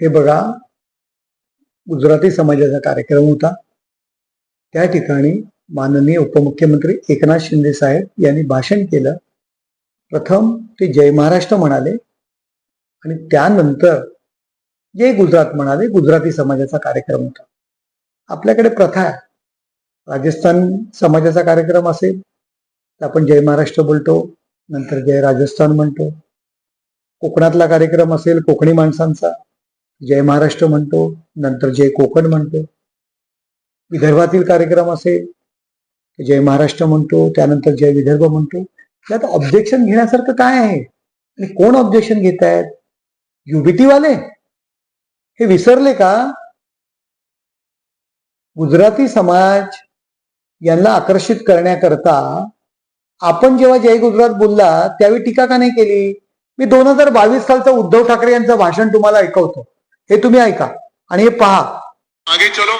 हे बघा गुजराती समाजाचा कार्यक्रम होता. त्या ठिकाणी माननीय उपमुख्यमंत्री एकनाथ शिंदे साहेब यांनी भाषण केलं. प्रथम ते जय महाराष्ट्र म्हणाले आणि त्यानंतर जय गुजरात म्हणाले गुजराती समाजाचा कार्यक्रम होता. आपल्याकडे प्रथा आहे. राजस्थान समाजाचा कार्यक्रम असेल तर आपण जय महाराष्ट्र बोलतो नंतर जय राजस्थान म्हणतो. कोकणातला कार्यक्रम असेल कोकणी माणसांचा. जय महाराष्ट्र म्हणतो नंतर जय कोकण म्हणतो. विदर्भातील कार्यक्रम असेल जय महाराष्ट्र म्हणतो त्यानंतर जय विदर्भ म्हणतो. त्यात ऑब्जेक्शन घेण्यासारखं काय आहे? आणि कोण ऑब्जेक्शन घेत आहेत युबीटीवाले हे विसरले का? गुजराती समाज यांना आकर्षित करण्याकरता आपण जेव्हा जय गुजरात बोलला त्यावेळी टीका का नाही केली? मी दोन हजार बावीस सालचं उद्धव ठाकरे यांचं भाषण तुम्हाला ऐकवतो. हे तुम्ही ऐका आणि हे पहा. आगे चलो.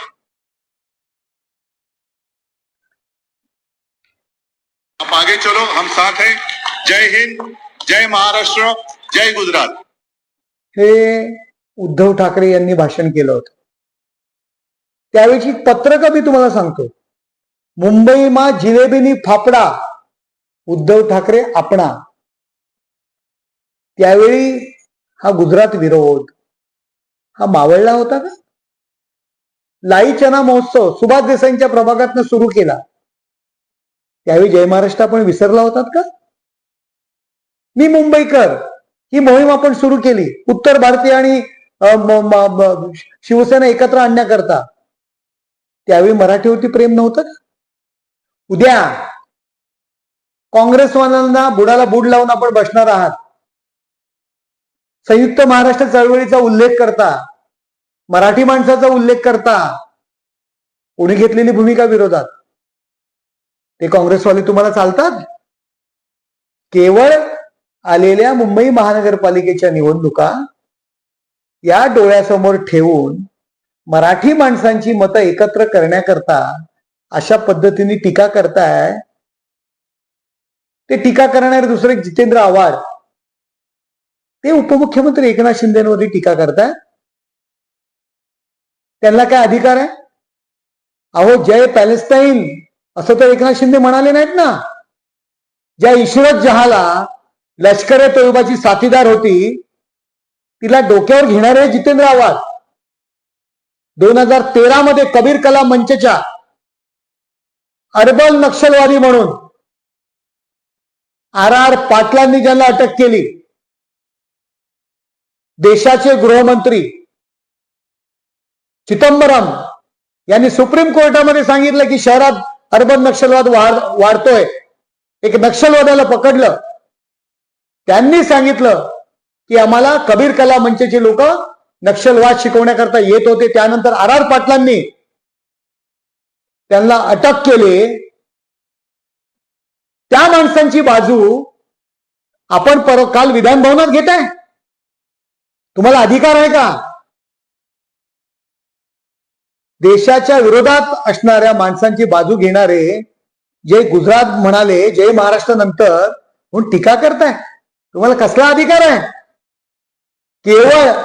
आप आगे चलो हम साथ हैं। जय हिंद जय महाराष्ट्र जय गुजरात. हे उद्धव ठाकरे यांनी भाषण केलं होतं. त्यावेळची पत्रकं मी तुम्हाला सांगतो. मुंबईमा जिलेबीनी फाफडा उद्धव ठाकरे आपणा. त्यावेळी हा गुजरात विरोध हा मावळला होता का? लाई चना महोत्सव सुभाष देसाईंच्या प्रभागातनं सुरू केला. त्यावेळी जय महाराष्ट्र आपण विसरला होतात का? मी मुंबईकर ही मोहीम आपण सुरू केली. उत्तर भारतीय आणि शिवसेना एकत्र आणण्याकरता. त्यावेळी मराठीवरती प्रेम नव्हतं का? उद्या काँग्रेसवाल्यांना बुडाला बुड लावून आपण बसणार आहात. संयुक्त महाराष्ट्र चळवळीचा उल्लेख करता मराठी माणसाचा उल्लेख करता कोणी घेतलेली भूमिका विरोधात? ते काँग्रेसवाले तुम्हाला चालतात? केवळ आलेल्या मुंबई महानगरपालिकेच्या निवडणुका या डोळ्यासमोर ठेवून मराठी माणसांची मतं एकत्र करण्याकरता अशा पद्धतीने टीका करताय. ते टीका करणारे दुसरे जितेंद्र आव्हाड ते उपमुख्यमंत्री एकनाथ शिंदेवरती टीका करताय. त्यांना काय अधिकार आहे? अहो जय पॅलेस्टाईन असं तर एकनाथ शिंदे म्हणाले नाहीत ना. ज्या इशरत जहाला लष्कर ए तोयबाची साथीदार होती तिला डोक्यावर घेणारे जितेंद्र आव्हाड. दोन हजार तेरा मध्ये कबीर कला मंचच्या अर्बन नक्षलवादी म्हणून आर आर पाटलांनी ज्यांना अटक केली देशाचे गृहमंत्री चिदंबरम यांनी सुप्रीम कोर्टामध्ये सांगितलं की शहरात अर्बन नक्षलवाद वाढ वाढतोय. एक नक्षलवाद्याला पकडलं. त्यांनी सांगितलं की आम्हाला कबीर कला मंचचे लोक नक्षलवाद शिकवण्याकरता येत होते. त्यानंतर आर आर पाटलांनी त्यांना अटक केले. त्या माणसांची बाजू आपण पर काल विधान भवनात घेताय. तुम्हाला अधिकार आहे का? देशाच्या विरोधात असणाऱ्या माणसांची बाजू घेणारे जे गुजरात म्हणाले जय महाराष्ट्र नंतर म्हणून टीका करताय. तुम्हाला कसला अधिकार आहे? केवळ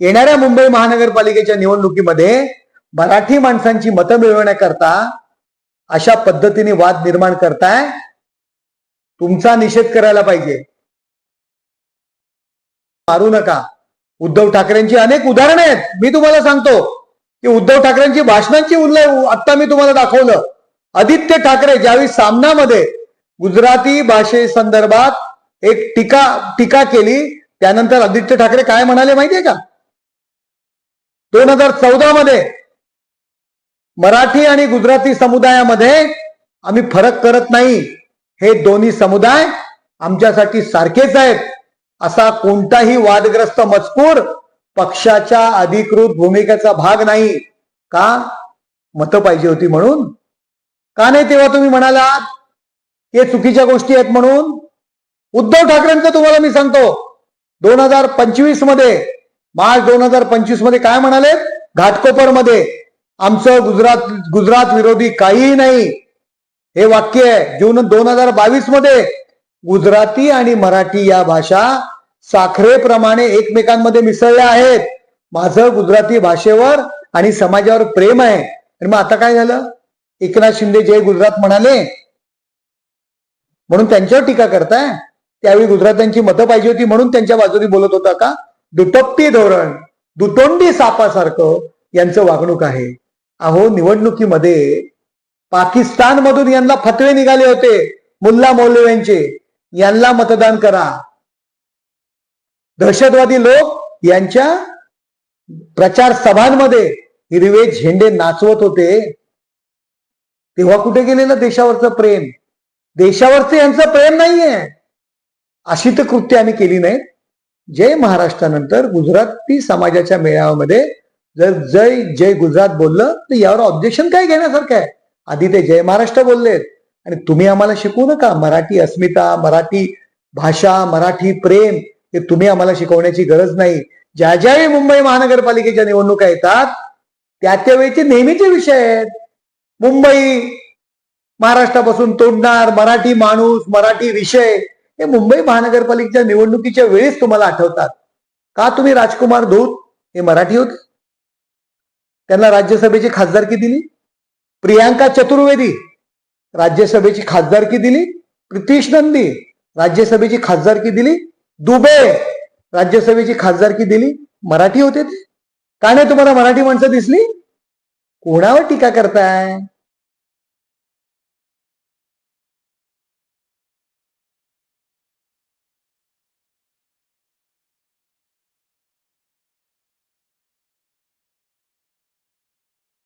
येणाऱ्या मुंबई महानगरपालिकेच्या निवडणुकीमध्ये मराठी माणसांची मतं मिळवण्याकरता अशा पद्धतीने वाद निर्माण करताय. तुमचा निषेध करायला पाहिजे. मारू नका. उद्धव ठाकरेंची अनेक उदाहरणं आहेत. मी तुम्हाला सांगतो की उद्धव ठाकरेंची भाषणांची उल्लेख आता मी तुम्हाला दाखवलं. आदित्य ठाकरे ज्यावेळी सामनामध्ये गुजराती भाषे संदर्भात एक टीका टीका केली त्यानंतर आदित्य ठाकरे काय म्हणाले माहितीये का? दोन हजार चौदा मध्ये मराठी आणि गुजराती समुदायामध्ये आम्ही फरक करत नाही. हे दोन्ही समुदाय आमच्यासाठी सारखेच आहेत. असा कोणताही वादग्रस्त मजकूर पक्षाच्या अधिकृत भूमिकेचा भाग नाही. का? मतं पाहिजे होती म्हणून. का नाही तेव्हा तुम्ही म्हणालात? हे चुकीच्या गोष्टी आहेत म्हणून. उद्धव ठाकरेंचं तुम्हाला मी सांगतो. दोन हजार पंचवीसमध्ये मार्च दोन हजार पंचवीसमध्ये काय म्हणाले? घाटकोपरमध्ये आमचं गुजरात गुजरात विरोधी काहीही नाही. हे वाक्य आहे. जून दोन हजार बावीसमध्ये गुजराती आणि मराठी या भाषा साखरेप्रमाणे एकमेकांमध्ये मिसळल्या आहेत. माझं गुजराती भाषेवर आणि समाजावर प्रेम आहे. आणि मग आता काय झालं? एकनाथ शिंदे जय गुजरात म्हणाले म्हणून त्यांच्यावर टीका करताय? त्यावेळी गुजरात्यांची मतं पाहिजे होती म्हणून त्यांच्या बाजूने बोलत होता का? दुटप्पी धोरण दुतोंडी सापासारखं यांचं वागणूक आहे. अहो निवडणुकीमध्ये पाकिस्तानमधून यांना फतवे निघाले होते मुल्ला मौलव्यांचे यांना मतदान करा. दहशतवादी लोक यांच्या प्रचार सभांमध्ये हिरवे झेंडे नाचवत होते. तेव्हा कुठे गेलेलं देशावरचं प्रेम? देशावरचं यांचं प्रेम नाहीये. अशी तर कृत्य आम्ही केली नाही जय महाराष्ट्रानंतर गुजराती समाजाच्या मेळाव्यामध्ये जर जय जय गुजरात बोललं तर यावर ऑब्जेक्शन काय घेण्यासारखं आहे? आधी ते जय महाराष्ट्र बोललेत. आणि तुम्ही आम्हाला शिकवू नका. मराठी अस्मिता मराठी भाषा मराठी प्रेम हे तुम्ही आम्हाला शिकवण्याची गरज नाही. ज्या ज्यावेळी मुंबई महानगरपालिकेच्या निवडणुका येतात त्या त्यावेळीचे नेहमीचे विषय आहेत. मुंबई महाराष्ट्रापासून तोडणार मराठी माणूस मराठी विषय हे मुंबई महानगरपालिकेच्या निवडणुकीच्या वेळेस तुम्हाला आठवतात. का तुम्ही राजकुमार धूत हे मराठी होते? त्यांना राज्यसभेची खासदारकी दिली? प्रियांका चतुर्वेदी राज्यसभेची खासदारकी दिली प्रितीश नंदी राज्यसभेची खासदारकी दिली दुबे राज्यसभेची खासदारकी दिली मराठी होते ते. का नाही तुम्हाला मराठी माणसं दिसली? कोणावर टीका करताय?